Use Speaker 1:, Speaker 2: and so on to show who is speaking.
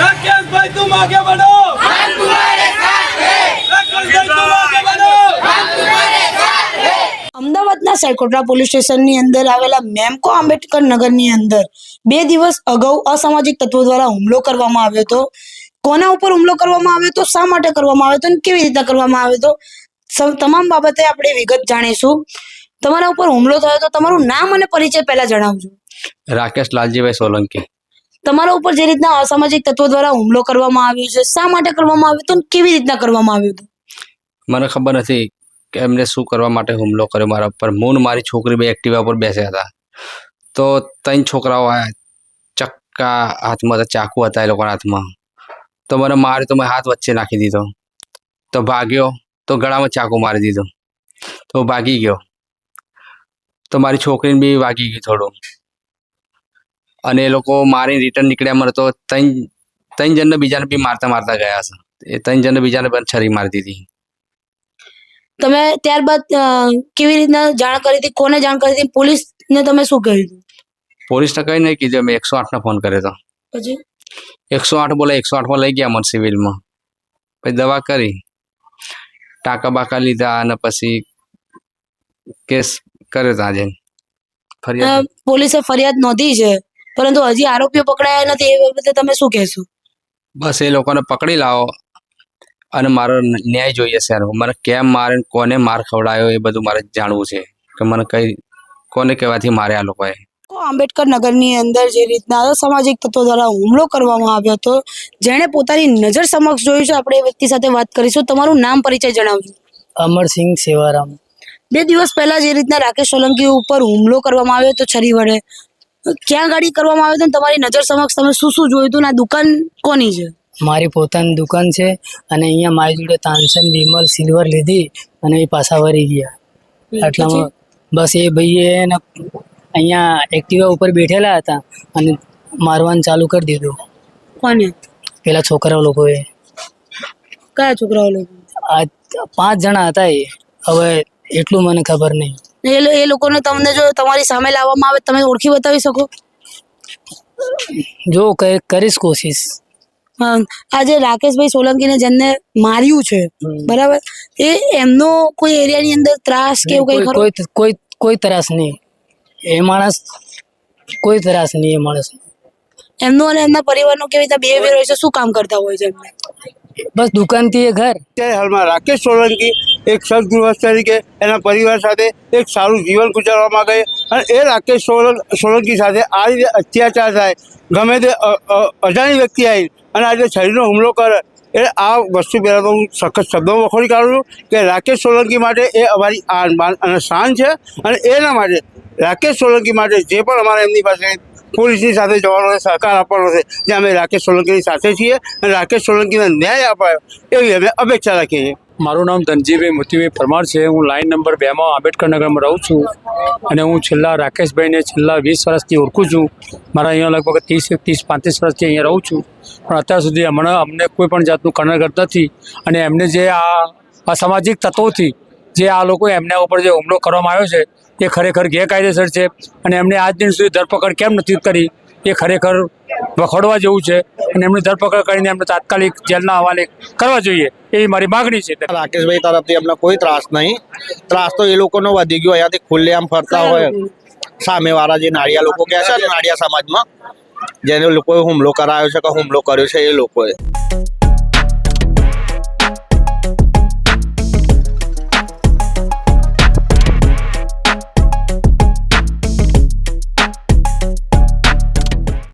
Speaker 1: राकेश तुम
Speaker 2: आगे बढ़ो हम तुम्हारे साथ हैं तुम आगे बढ़ो हम तुम्हारे साथ हैं
Speaker 1: અમદાવાદના સાયકોટ્રા પોલીસ સ્ટેશનની અંદર આવેલા મેમકો આંબેડકર નગરની અંદર બે દિવસ અગાઉ અસામાજિક તત્વો દ્વારા હુમલો કરવામાં આવ્યો હતો. કોના ઉપર હુમલો કરવામાં આવ્યો હતો? શા માટે કરવામાં આવ્યો હતો અને કેવી રીતે કરવામાં આવ્યો હતો? તમામ બાબતે આપણે વિગત જાણીશું. તમારા ઉપર હુમલો થયો તો તમારું નામ અને પરિચય પહેલા જણાવજો.
Speaker 3: રાકેશ લાલજીભાઈ સોલંકી.
Speaker 1: તમારા ઉપર જે રીતના અસામાજિક તત્વો દ્વારા હુમલો કરવામાં આવ્યો છે, શા માટે કરવામાં આવ્યો હતો કેવી રીતના કરવામાં આવ્યો હતો?
Speaker 3: મને ખબર નથી કે એમને શું કરવા માટે હુમલો કર્યો મારા ઉપર. મૂન મારી છોકરી બે એક્ટિવા પર બેસ્યા હતા. તો ત્રણ છોકરાઓ આવ્યા ચક્કા હાથમાં હતા, ચાકુ હતા એ લોકોના હાથમાં. તો મને માર્યો તો મેં હાથ વચ્ચે નાખી દીધો. તો ભાગ્યો, તો ગળામાં ચાકુ મારી દીધો. તો ભાગી ગયો. તો મારી છોકરીને બી વાગી ગયું થોડું. અને એ લોકો મારી રિટર્ન નીકળ્યા મળતો તો ત્રણ ત્રણ જણને બીજાને બી મારતા મારતા ગયા છે. એ ત્રણ જણને બીજાને પણ છરી મારી દીધી.
Speaker 1: તમે ત્યારબાદ કેવી રીતના જાણ કરી હતી? કોને જાણ કરી હતી? પોલીસને તમે શું કહ્યું પોલીસ
Speaker 3: પોલીસને કઈ નહીં કીધું. મેં એકસો આઠને ફોન કર્યો હતો.
Speaker 1: પછી?
Speaker 3: એકસો આઠ બોલે એકસો આઠમાં લઈ ગયા મને સિવિલમાં. પછી દવા કરી. ટાંકા બાકા લીધા અને પછી કેસ કર્યો ત્યાં જઈને ફરિયાદ
Speaker 1: પોલીસે ફરિયાદ નોંધી છે? પરંતુ હજી આરોપીઓ પકડાયા નથી એ બાબતે તમે શું કહેશો?
Speaker 3: બસ એ લોકોને પકડી લાવો અને મારો ન્યાય જોઈએ છે મને કેમ મારે કોને માર ખવડાયો એ બધું મારે જાણવું છે. કે મને કઈ કોને કહેવાથી મારે આ લોકોએ?
Speaker 1: તો આંબેડકર નગરની અંદર જે રીતના અસામાજિક તત્વો દ્વારા હુમલો કરવામાં આવ્યો હતો જેણે પોતાની નજર સમક્ષ જોયું છે આપણે એ વ્યક્તિ સાથે વાત કરીશું. તમારું નામ પરિચય જણાવજો.
Speaker 4: અમરસિંહ સેવારામ.
Speaker 1: બે દિવસ પહેલા જે રીતના રાકેશ સોલંકી ઉપર હુમલો કરવામાં આવ્યો હતો છરી વડે. ક્યાં ગાડી કરવામાં આવે છે તમારી નજર સમક્ષ તમે શું શું જોયું હતું આ દુકાન કોની છે?
Speaker 4: મારી પોતાની દુકાન છે અને અહીંયા મારી જોડે તાનસન વિમલ સિલ્વર લીધી અને એ પાછા વળી ગયા. એટલામાં બસ એ ભાઈએ એને અહીંયા એક્ટિવા ઉપર બેઠેલા હતા અને મારવાનું ચાલુ કરી દીધું.
Speaker 1: કોને?
Speaker 4: પેલા છોકરાઓ લોકોએ.
Speaker 1: કયા છોકરાઓ લોકો?
Speaker 4: આ પાંચ જણા હતા એ. હવે એટલું મને ખબર નહીં.
Speaker 1: એ એ લોકોને તમને જો તમારી સામે લાવવામાં આવે તમે ઓળખી બતાવી શકો.
Speaker 4: જો કરીશ કોશિશ.
Speaker 1: હા, આ જે રાકેશભાઈ સોલંકીને જેમને માર્યું છે બરાબર? એ એમનો કોઈ એરિયાની અંદર ત્રાસ કે એવું કઈ
Speaker 4: કોઈ કોઈ કોઈ કોઈ ત્રાસ નહીં. એ માણસ કોઈ ત્રાસ નહીં એ માણસ
Speaker 1: એમનો અને એમના પરિવારનો કેવી રીતે બિહેવિયર હોય છે શું કામ કરતા હોય છે એમને?
Speaker 4: બસ દુકાનથી એ ઘર.
Speaker 2: અત્યારે હાલમાં રાકેશ સોલંકી એક સદગૃહસ્થ તરીકે એના પરિવાર સાથે એક સારું જીવન ગુજારવા માંગે અને એ રાકેશ સોલંક સાથે આ રીતે અત્યાચાર થાય, ગમે તે અજાણી વ્યક્તિ આવી અને આજે શરીરનો હુમલો કરે એટલે આ વસ્તુ પહેલાં તો હું સખત શબ્દો વખોડી કાઢું છું કે રાકેશ સોલંકી માટે એ અમારી આન બાન અને શાન છે અને એના માટે રાકેશ સોલંકી માટે જે પણ અમારે એમની પાસે પોલીસની સાથે જવાનો સહકાર આપવાનો છે. જે અમે રાકેશ સોલંકીની સાથે છીએ અને રાકેશ સોલંકીને ન્યાય અપાયો એવી અમે અપેક્ષા રાખીએ છીએ.
Speaker 5: મારું નામ ધનજીભાઈ મોતીભાઈ પરમાર છે. હું લાઈન નંબર બેમાં આંબેડકરનગરમાં રહું છું અને હું છેલ્લા રાકેશભાઈને છેલ્લા વીસ વર્ષથી ઓળખું છું. મારા અહીંયા લગભગ ત્રીસ ત્રીસ, પાંત્રીસ વર્ષથી અહીંયા રહું છું. પણ અત્યાર સુધી હમણાં અમને કોઈ પણ જાતનું કનરગત નથી અને એમને જે આ અસામાજિક તત્વોથી જે આ લોકો એમના ઉપર જે હુમલો કરવામાં આવ્યો છે એ ખરેખર ગેરકાયદેસર છે અને એમને આજ દિન સુધી ધરપકડ કેમ નથી કરી એ ખરેખર વખોડવા જેવું છે અને એમની ધરપકડ કરીને એમને તાત્કાલિક જેલના હવાલે કરવા જોઈએ એવી મારી માગણી છે.
Speaker 6: રાકેશભાઈ તરફથી અમને કોઈ ત્રાસ નહીં. ત્રાસ તો એ લોકોનો વધી ગયો અહીંયાથી ખુલ્લે આમ ફરતા હોય. સામેવાળા જે નાળિયા લોકો કહે છે ને નાળિયા સમાજમાં જેને લોકોએ હુમલો કરાયો છે કે હુમલો કર્યો છે એ લોકોએ.